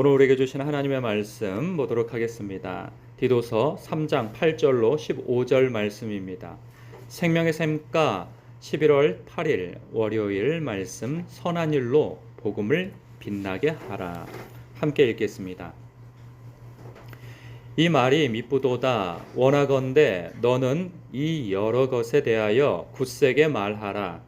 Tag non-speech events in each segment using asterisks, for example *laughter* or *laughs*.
오늘 우리에게 주신 하나님의 말씀 보도록 하겠습니다. 디도서 3장 8절로 15절 말씀입니다. 생명의 샘가 11월 8일 월요일 말씀 선한 일로 복음을 빛나게 하라. 함께 읽겠습니다. 이 말이 미쁘도다 원하건대 너는 이 여러 것에 대하여 굳세게 말하라.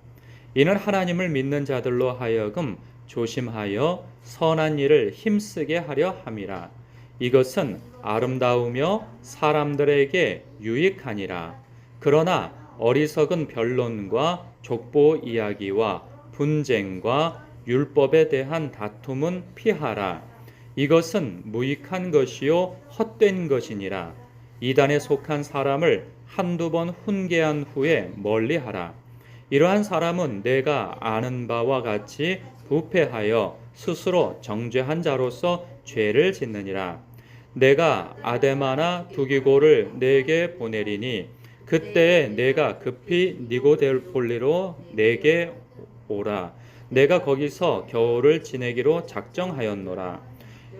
이는 하나님을 믿는 자들로 하여금 조심하여 선한 일을 힘쓰게 하려 함이라. 이것은 아름다우며 사람들에게 유익하니라. 그러나 어리석은 변론과 족보 이야기와 분쟁과 율법에 대한 다툼은 피하라. 이것은 무익한 것이요 헛된 것이니라. 이단에 속한 사람을 한두 번 훈계한 후에 멀리하라. 이러한 사람은 내가 아는 바와 같이 부패하여 스스로 정죄한 자로서 죄를 짓느니라. 내가 아데마나 두기고를 내게 보내리니 그때 내가 급히 니고델폴리로 내게 오라. 내가 거기서 겨울을 지내기로 작정하였노라.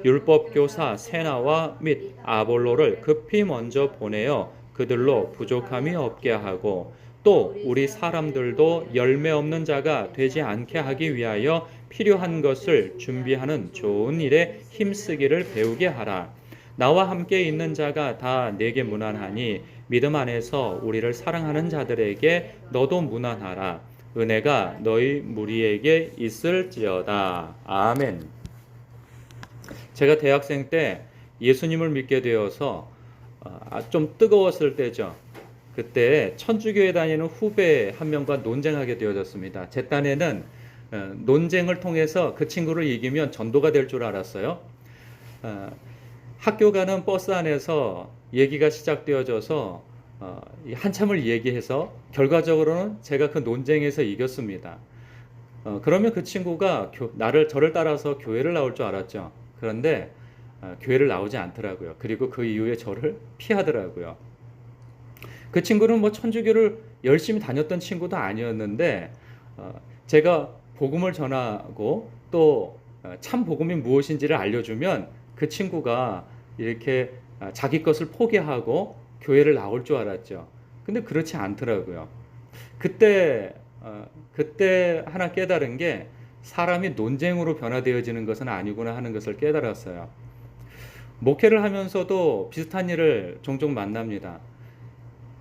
율법 교사 세나와 및 아볼로를 급히 먼저 보내어 그들로 부족함이 없게 하고 또 우리 사람들도 열매 없는 자가 되지 않게 하기 위하여 필요한 것을 준비하는 좋은 일에 힘쓰기를 배우게 하라. 나와 함께 있는 자가 다 내게 무난하니 믿음 안에서 우리를 사랑하는 자들에게 너도 무난하라. 은혜가 너희 무리에게 있을지어다. 아멘. 제가 대학생 때 예수님을 믿게 되어서 아, 좀 뜨거웠을 때죠. 그때 천주교에 다니는 후배 한 명과 논쟁하게 되어졌습니다. 제 딴에는 어, 논쟁을 통해서 그 친구를 이기면 전도가 될 줄 알았어요. 어, 학교 가는 버스 안에서 얘기가 시작되어져서 어, 한참을 얘기해서 결과적으로는 제가 그 논쟁에서 이겼습니다. 그러면 그 친구가 나를 저를 따라서 교회를 나올 줄 알았죠. 그런데 교회를 나오지 않더라고요. 그리고 그 이후에 저를 피하더라고요. 그 친구는 뭐 천주교를 열심히 다녔던 친구도 아니었는데 어, 제가 복음을 전하고 또참 어, 복음이 무엇인지를 알려주면 그 친구가 이렇게 어, 자기 것을 포기하고 교회를 나올 줄 알았죠. 근데 그렇지 않더라고요. 그때 그때 하나 깨달은 게 사람이 논쟁으로 변화되어지는 것은 아니구나 하는 것을 깨달았어요. 목회를 하면서도 비슷한 일을 종종 만납니다.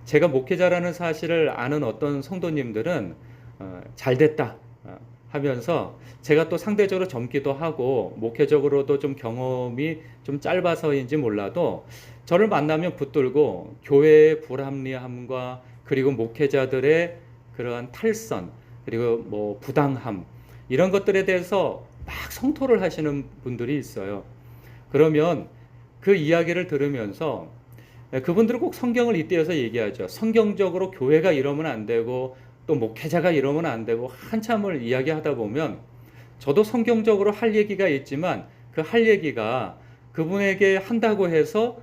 제가 목회자라는 사실을 아는 어떤 성도님들은 어, 잘 됐다 어, 하면서 제가 또 상대적으로 젊기도 하고 목회적으로도 좀 경험이 좀 짧아서인지 몰라도 저를 만나면 붙들고 교회의 불합리함과 그리고 목회자들의 그러한 탈선 그리고 뭐 부당함 이런 것들에 대해서 막 성토를 하시는 분들이 있어요. 그러면 그 이야기를 들으면서 네, 그분들은 꼭 성경을 이때여서 얘기하죠. 성경적으로 교회가 이러면 안 되고 또 목회자가 이러면 안 되고 한참을 이야기하다 보면 저도 성경적으로 할 얘기가 있지만 그 할 얘기가 그분에게 한다고 해서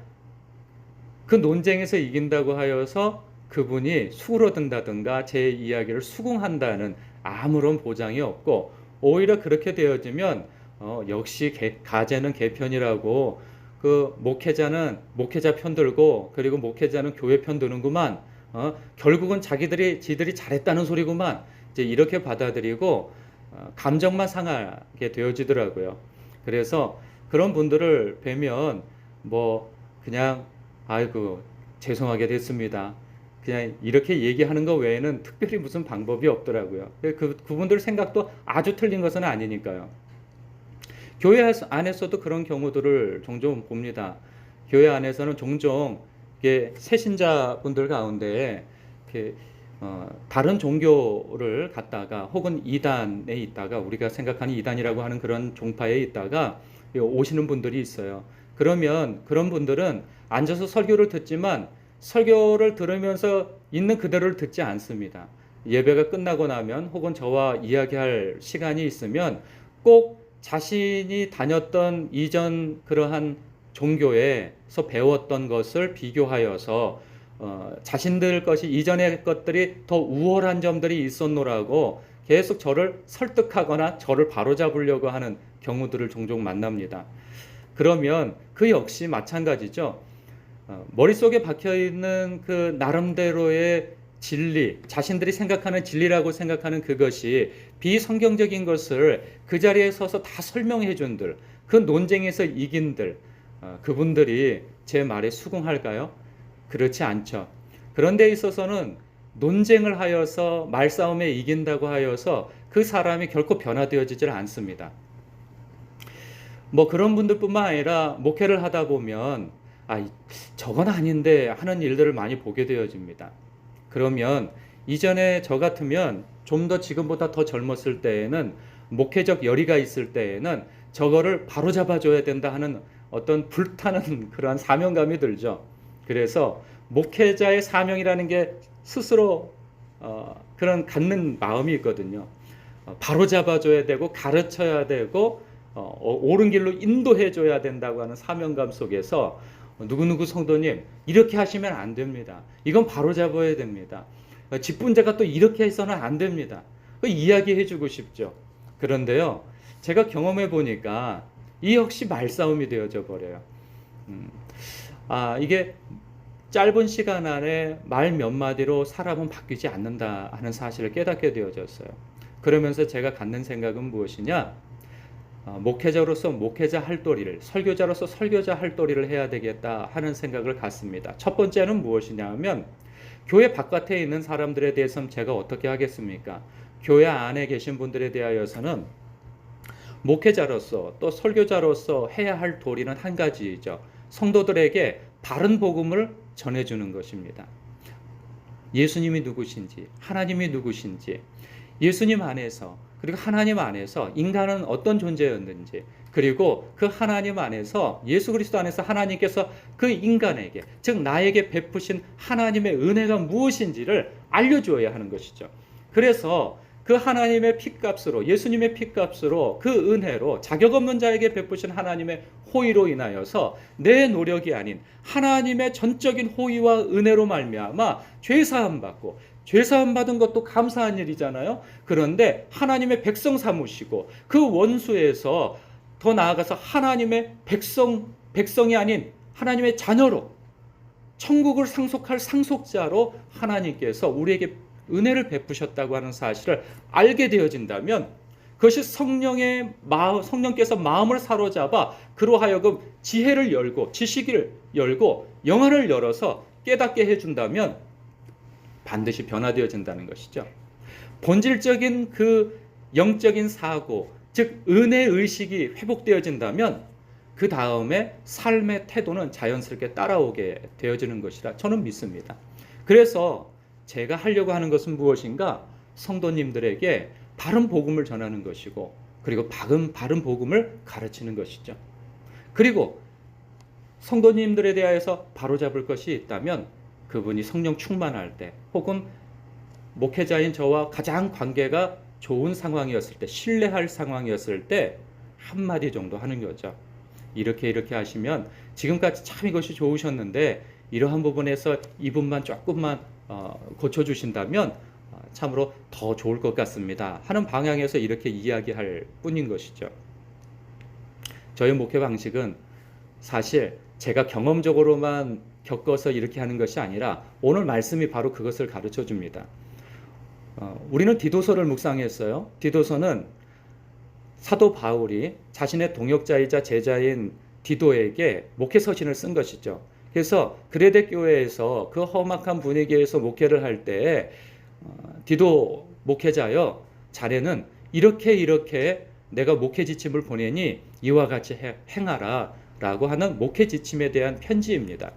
그 논쟁에서 이긴다고 하여서 그분이 수그러든다든가 제 이야기를 수긍한다는 아무런 보장이 없고 오히려 그렇게 되어지면 어, 역시 개, 가제는 개편이라고 그 목회자는 목회자 편 들고 그리고 목회자는 교회 편 드는구만. 어, 결국은 자기들이 지들이 잘했다는 소리구만. 이제 이렇게 받아들이고 어, 감정만 상하게 되어지더라고요. 그래서 그런 분들을 뵈면 뭐 그냥 아이고 죄송하게 됐습니다. 그냥 이렇게 얘기하는 것 외에는 특별히 무슨 방법이 없더라고요. 그 그분들 생각도 아주 틀린 것은 아니니까요. 교회 안에서도 그런 경우들을 종종 봅니다. 교회 안에서는 종종 새신자분들 가운데 어, 다른 종교를 갖다가 혹은 이단에 있다가 우리가 생각하는 이단이라고 하는 그런 종파에 있다가 오시는 분들이 있어요. 그러면 그런 분들은 앉아서 설교를 듣지만 설교를 들으면서 있는 그대로를 듣지 않습니다. 예배가 끝나고 나면 혹은 저와 이야기할 시간이 있으면 꼭 자신이 다녔던 이전 그러한 종교에서 배웠던 것을 비교하여서 어, 자신들 것이 이전의 것들이 더 우월한 점들이 있었노라고 계속 저를 설득하거나 저를 바로잡으려고 하는 경우들을 종종 만납니다. 그러면 그 역시 마찬가지죠. 어, 머릿속에 박혀 있는 그 나름대로의 진리, 자신들이 생각하는 진리라고 생각하는 그것이 비성경적인 것을 그 자리에 서서 다 설명해 준들, 그 논쟁에서 이긴들, 어, 그분들이 제 말에 수긍할까요? 그렇지 않죠. 그런 데 있어서는 논쟁을 하여서 말싸움에 이긴다고 하여서 그 사람이 결코 변화되어지질 않습니다. 뭐 그런 분들뿐만 아니라 목회를 하다 보면 아 저건 아닌데 하는 일들을 많이 보게 되어집니다. 그러면 이전에 저 같으면 좀 더 지금보다 더 젊었을 때에는 목회적 열의가 있을 때에는 저거를 바로 잡아줘야 된다 하는 어떤 불타는 *laughs* 그러한 사명감이 들죠. 그래서 목회자의 사명이라는 게 스스로 어, 그런 갖는 마음이 있거든요. 어, 바로 잡아줘야 되고 가르쳐야 되고 어, 어, 옳은 길로 인도해줘야 된다고 하는 사명감 속에서 누구누구 성도님 이렇게 하시면 안 됩니다. 이건 바로 잡아야 됩니다. 어, 직분자가 또 이렇게 해서는 안 됩니다. 그 이야기해 주고 싶죠. 그런데요, 제가 경험해 보니까 이 역시 말싸움이 되어져 버려요. 음, 아 이게 짧은 시간 안에 말 몇 마디로 사람은 바뀌지 않는다 하는 사실을 깨닫게 되어졌어요. 그러면서 제가 갖는 생각은 무엇이냐? 어, 목회자로서 목회자 할 도리를, 설교자로서 설교자 할 도리를 해야 되겠다 하는 생각을 갖습니다. 첫 번째는 무엇이냐 하면 교회 바깥에 있는 사람들에 대해서는 제가 어떻게 하겠습니까? 교회 안에 계신 분들에 대하여서는 목회자로서 또 설교자로서 해야 할 도리는 한 가지이죠. 성도들에게 바른 복음을 전해주는 것입니다. 예수님이 누구신지, 하나님이 누구신지, 예수님 안에서 그리고 하나님 안에서 인간은 어떤 존재였는지 그리고 그 하나님 안에서 예수 그리스도 안에서 하나님께서 그 인간에게 즉 나에게 베푸신 하나님의 은혜가 무엇인지를 알려주어야 하는 것이죠. 그래서 그 하나님의 피값으로 예수님의 피값으로 그 은혜로 자격 없는 자에게 베푸신 하나님의 호의로 인하여서 내 노력이 아닌 하나님의 전적인 호의와 은혜로 말미암아 죄 사함 받고 죄 사함 받은 것도 감사한 일이잖아요. 그런데 하나님의 백성 삼으시고 그 원수에서 더 나아가서 하나님의 백성 백성이 아닌 하나님의 자녀로 천국을 상속할 상속자로 하나님께서 우리에게 은혜를 베푸셨다고 하는 사실을 알게 되어진다면 그것이 성령의 마음, 성령께서 마음을 사로잡아 그로 하여금 지혜를 열고 지식을 열고 영안을 열어서 깨닫게 해준다면 반드시 변화되어진다는 것이죠. 본질적인 그 영적인 사고, 즉 은혜 의식이 회복되어진다면 그 다음에 삶의 태도는 자연스럽게 따라오게 되어지는 것이라 저는 믿습니다. 그래서 제가 하려고 하는 것은 무엇인가? 성도님들에게 바른 복음을 전하는 것이고 그리고 바른 바른 복음을 가르치는 것이죠. 그리고 성도님들에 대하여서 바로잡을 것이 있다면 그분이 성령 충만할 때 혹은 목회자인 저와 가장 관계가 좋은 상황이었을 때 신뢰할 상황이었을 때 한마디 정도 하는 거죠. 이렇게 이렇게 하시면 지금까지 참 이것이 좋으셨는데 이러한 부분에서 이분만 조금만 어, 고쳐주신다면 어, 참으로 더 좋을 것 같습니다. 하는 방향에서 이렇게 이야기할 뿐인 것이죠. 저희 목회 방식은 사실 제가 경험적으로만 겪어서 이렇게 하는 것이 아니라 오늘 말씀이 바로 그것을 가르쳐 줍니다. 어, 우리는 디도서를 묵상했어요. 디도서는 사도 바울이 자신의 동역자이자 제자인 디도에게 목회 서신을 쓴 것이죠. 그래서 그레데 교회에서 그 험악한 분위기에서 목회를 할때 어, 디도 목회자여 자네는 이렇게 이렇게 내가 목회 지침을 보내니 이와 같이 행하라 라고 하는 목회 지침에 대한 편지입니다.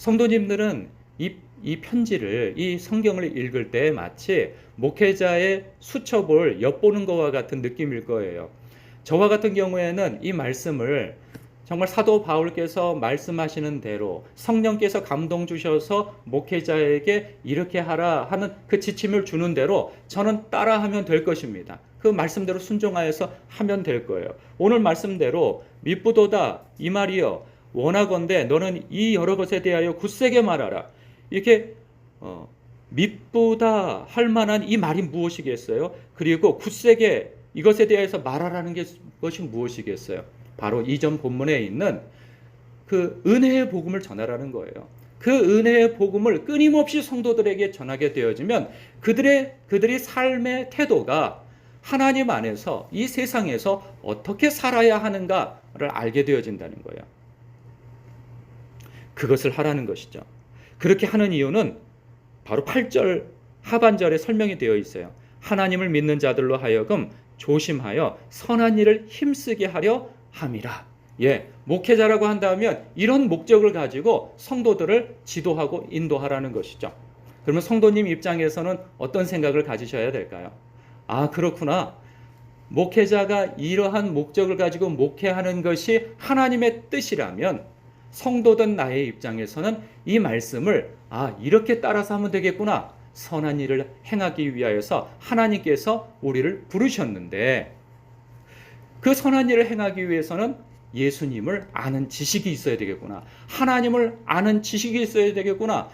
성도님들은 이, 이 편지를 이 성경을 읽을 때 마치 목회자의 수첩을 엿보는 것과 같은 느낌일 거예요. 저와 같은 경우에는 이 말씀을 정말 사도 바울께서 말씀하시는 대로 성령께서 감동 주셔서 목회자에게 이렇게 하라 하는 그 지침을 주는 대로 저는 따라하면 될 것입니다. 그 말씀대로 순종하여서 하면 될 거예요. 오늘 말씀대로 미쁘도다 이 말이여 원하건대 너는 이 여러 것에 대하여 굳세게 말하라. 이렇게 어, 미쁘다 할 만한 이 말이 무엇이겠어요? 그리고 굳세게 이것에 대해서 말하라는 게, 것이 무엇이겠어요? 바로 이전 본문에 있는 그 은혜의 복음을 전하라는 거예요. 그 은혜의 복음을 끊임없이 성도들에게 전하게 되어지면 그들의 그들이 삶의 태도가 하나님 안에서 이 세상에서 어떻게 살아야 하는가를 알게 되어진다는 거예요. 그것을 하라는 것이죠. 그렇게 하는 이유는 바로 8절 하반절에 설명이 되어 있어요. 하나님을 믿는 자들로 하여금 조심하여 선한 일을 힘쓰게 하려 함이라. 예, 목회자라고 한다면 이런 목적을 가지고 성도들을 지도하고 인도하라는 것이죠. 그러면 성도님 입장에서는 어떤 생각을 가지셔야 될까요? 아, 그렇구나. 목회자가 이러한 목적을 가지고 목회하는 것이 하나님의 뜻이라면 성도든 나의 입장에서는 이 말씀을 아, 이렇게 따라서 하면 되겠구나. 선한 일을 행하기 위하여서 하나님께서 우리를 부르셨는데 그 선한 일을 행하기 위해서는 예수님을 아는 지식이 있어야 되겠구나. 하나님을 아는 지식이 있어야 되겠구나.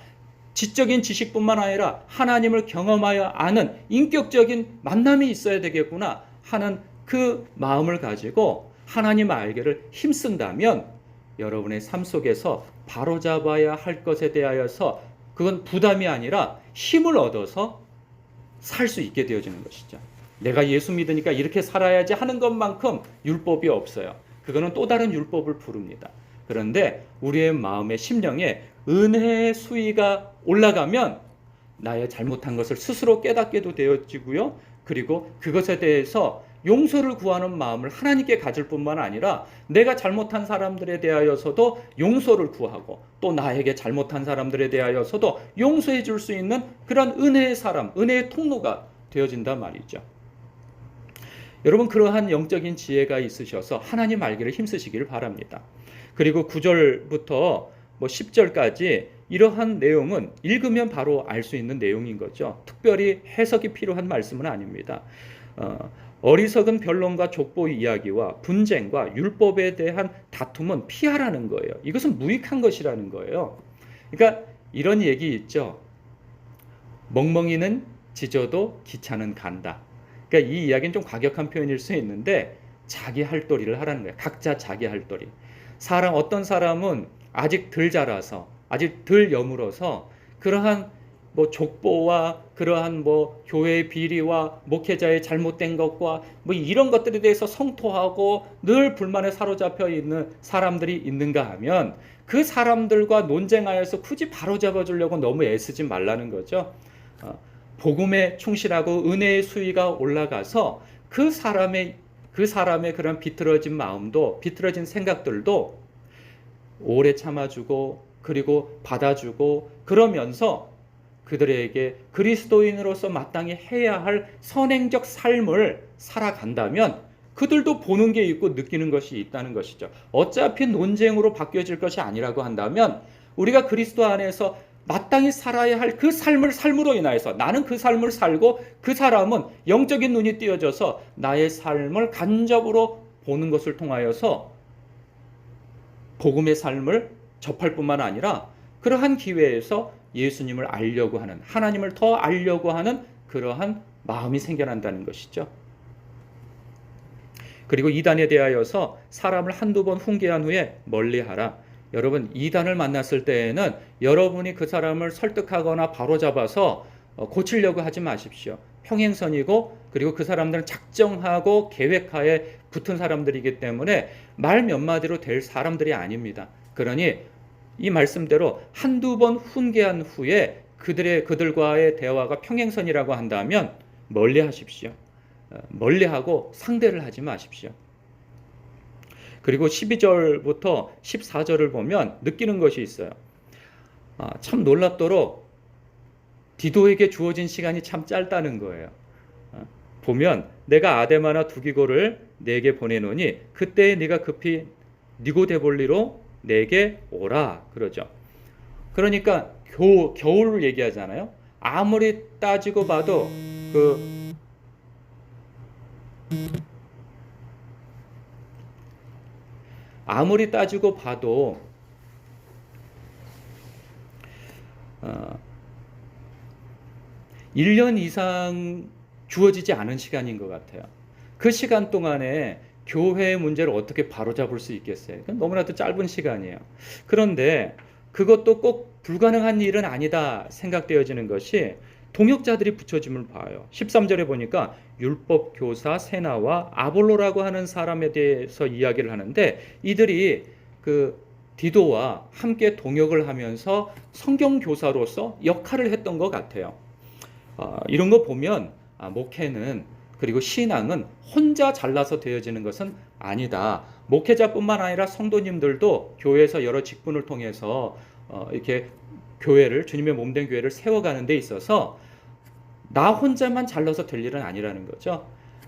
지적인 지식뿐만 아니라 하나님을 경험하여 아는 인격적인 만남이 있어야 되겠구나 하는 그 마음을 가지고 하나님 알기를 힘쓴다면 여러분의 삶 속에서 바로잡아야 할 것에 대하여서 그건 부담이 아니라 힘을 얻어서 살 수 있게 되어지는 것이죠. 내가 예수 믿으니까 이렇게 살아야지 하는 것만큼 율법이 없어요. 그거는 또 다른 율법을 부릅니다. 그런데 우리의 마음의 심령에 은혜의 수위가 올라가면 나의 잘못한 것을 스스로 깨닫게도 되어지고요. 그리고 그것에 대해서 용서를 구하는 마음을 하나님께 가질 뿐만 아니라 내가 잘못한 사람들에 대하여서도 용서를 구하고 또 나에게 잘못한 사람들에 대하여서도 용서해 줄 수 있는 그런 은혜의 사람, 은혜의 통로가 되어진단 말이죠. 여러분 그러한 영적인 지혜가 있으셔서 하나님 알기를 힘쓰시기를 바랍니다. 그리고 9절부터 뭐 10절까지 이러한 내용은 읽으면 바로 알 수 있는 내용인 거죠. 특별히 해석이 필요한 말씀은 아닙니다. 어, 어리석은 변론과 족보 이야기와 분쟁과 율법에 대한 다툼은 피하라는 거예요. 이것은 무익한 것이라는 거예요. 그러니까 이런 얘기 있죠. 멍멍이는 짖어도 기차는 간다. 그러니까 이 이야기는 좀 과격한 표현일 수 있는데 자기 할도리를 하라는 거예요. 각자 자기 할도리. 사람 어떤 사람은 아직 덜 자라서 아직 덜 여물어서 그러한 뭐 족보와 그러한 뭐 교회의 비리와 목회자의 잘못된 것과 뭐 이런 것들에 대해서 성토하고 늘 불만에 사로잡혀 있는 사람들이 있는가 하면 그 사람들과 논쟁하여서 굳이 바로잡아 주려고 너무 애쓰지 말라는 거죠. 어, 복음에 충실하고 은혜의 수위가 올라가서 그 사람의 그 사람의 그런 비틀어진 마음도 비틀어진 생각들도 오래 참아주고 그리고 받아주고 그러면서 그들에게 그리스도인으로서 마땅히 해야 할 선행적 삶을 살아간다면 그들도 보는 게 있고 느끼는 것이 있다는 것이죠. 어차피 논쟁으로 바뀌어질 것이 아니라고 한다면 우리가 그리스도 안에서 마땅히 살아야 할 그 삶을 삶으로 인하여서 나는 그 삶을 살고 그 사람은 영적인 눈이 띄어져서 나의 삶을 간접으로 보는 것을 통하여서 복음의 삶을 접할 뿐만 아니라 그러한 기회에서 예수님을 알려고 하는 하나님을 더 알려고 하는 그러한 마음이 생겨난다는 것이죠. 그리고 이단에 대하여서 사람을 한두 번 훈계한 후에 멀리하라. 여러분 이단을 만났을 때에는 여러분이 그 사람을 설득하거나 바로잡아서 어, 고치려고 하지 마십시오. 평행선이고 그리고 그 사람들은 작정하고 계획하에 붙은 사람들이기 때문에 말 몇 마디로 될 사람들이 아닙니다. 그러니 이 말씀대로 한두 번 훈계한 후에 그들의 그들과의 대화가 평행선이라고 한다면 멀리 하십시오. 어, 멀리 하고 상대를 하지 마십시오. 그리고 12절부터 14절을 보면 느끼는 것이 있어요. 아, 참 놀랍도록 디도에게 주어진 시간이 참 짧다는 거예요. 아, 보면 내가 아데마나 두기고를 내게 보내노니 그때 네가 급히 니고데볼리로 내게 오라 그러죠. 그러니까 겨, 겨울을 얘기하잖아요. 아무리 따지고 봐도 그 아무리 따지고 봐도 어, 1년 이상 주어지지 않은 시간인 것 같아요. 그 시간 동안에 교회의 문제를 어떻게 바로잡을 수 있겠어요? 너무나도 짧은 시간이에요. 그런데 그것도 꼭 불가능한 일은 아니다 생각되어지는 것이 동역자들이 붙여짐을 봐요. 13절에 보니까 율법 교사 세나와 아볼로라고 하는 사람에 대해서 이야기를 하는데 이들이 그 디도와 함께 동역을 하면서 성경 교사로서 역할을 했던 것 같아요. 어, 이런 거 보면 아, 목회는 그리고 신앙은 혼자 잘나서 되어지는 것은 아니다. 목회자뿐만 아니라 성도님들도 교회에서 여러 직분을 통해서 어, 이렇게 교회를 주님의 몸된 교회를 세워가는 데 있어서 나 혼자만 잘나서 될 일은 아니라는 거죠.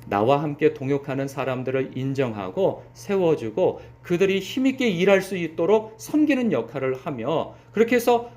나와 함께 동역하는 사람들을 인정하고 세워주고 그들이 힘있게 일할 수 있도록 섬기는 역할을 하며 그렇게 해서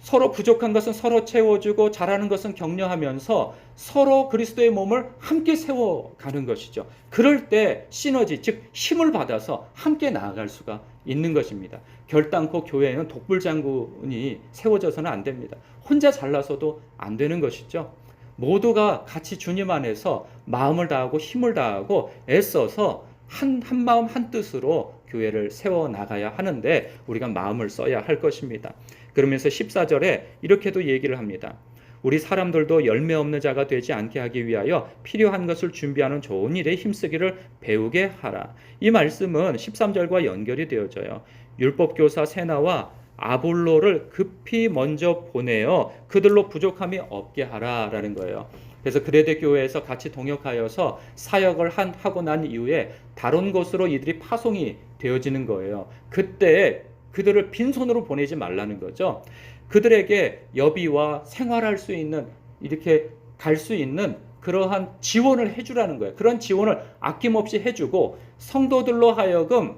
서로 부족한 것은 서로 채워주고 잘하는 것은 격려하면서 서로 그리스도의 몸을 함께 세워가는 것이죠. 그럴 때 시너지, 즉 힘을 받아서 함께 나아갈 수가 있는 것입니다. 결단코 교회에는 독불장군이 세워져서는 안 됩니다. 혼자 잘나서도 안 되는 것이죠. 모두가 같이 주님 안에서 마음을 다하고 힘을 다하고 애써서 한, 한 마음 한 뜻으로 교회를 세워 나가야 하는데 우리가 마음을 써야 할 것입니다. 그러면서 14절에 이렇게도 얘기를 합니다. 우리 사람들도 열매 없는 자가 되지 않게 하기 위하여 필요한 것을 준비하는 좋은 일에 힘쓰기를 배우게 하라. 이 말씀은 13절과 연결이 되어져요. 율법교사 세나와 아볼로를 급히 먼저 보내어 그들로 부족함이 없게 하라라는 거예요. 그래서 그레데 교회에서 같이 동역하여서 사역을 한, 하고 난 이후에 다른 곳으로 이들이 파송이 되어지는 거예요. 그때 그들을 빈손으로 보내지 말라는 거죠. 그들에게 여비와 생활할 수 있는 이렇게 갈 수 있는 그러한 지원을 해주라는 거예요. 그런 지원을 아낌없이 해주고 성도들로 하여금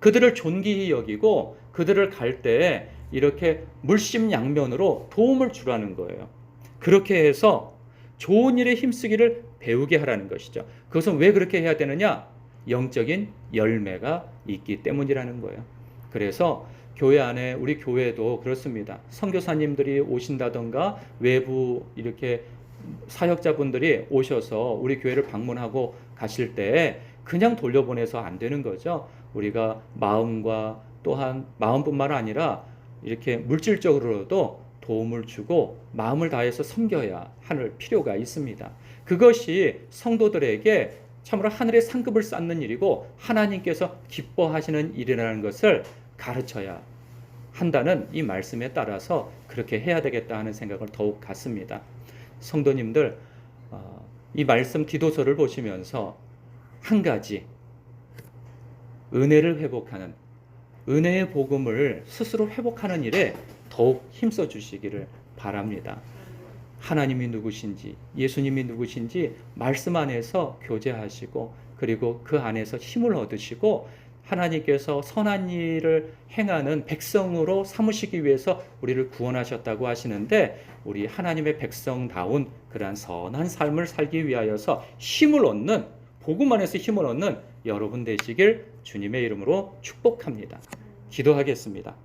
그들을 존귀히 여기고 그들을 갈때 이렇게 물심양면으로 도움을 주라는 거예요. 그렇게 해서 좋은 일에 힘쓰기를 배우게 하라는 것이죠. 그것은 왜 그렇게 해야 되느냐? 영적인 열매가 있기 때문이라는 거예요. 그래서 교회 안에 우리 교회도 그렇습니다. 선교사님들이 오신다던가 외부 이렇게 사역자분들이 오셔서 우리 교회를 방문하고 가실 때 그냥 돌려보내서 안 되는 거죠. 우리가 마음과 또한 마음뿐만 아니라 이렇게 물질적으로도 도움을 주고 마음을 다해서 섬겨야 할 필요가 있습니다. 그것이 성도들에게 참으로 하늘의 상급을 쌓는 일이고 하나님께서 기뻐하시는 일이라는 것을 가르쳐야 한다는 이 말씀에 따라서 그렇게 해야 되겠다 하는 생각을 더욱 갖습니다. 성도님들 어, 이 말씀 디도서를 보시면서 한 가지 은혜를 회복하는 은혜의 복음을 스스로 회복하는 일에 더욱 힘써 주시기를 바랍니다. 하나님이 누구신지, 예수님이 누구신지 말씀 안에서 교제하시고 그리고 그 안에서 힘을 얻으시고 하나님께서 선한 일을 행하는 백성으로 삼으시기 위해서 우리를 구원하셨다고 하시는데 우리 하나님의 백성다운 그러한 선한 삶을 살기 위하여서 힘을 얻는 복음 안에서 힘을 얻는 여러분 되시길 주님의 이름으로 축복합니다. 기도하겠습니다.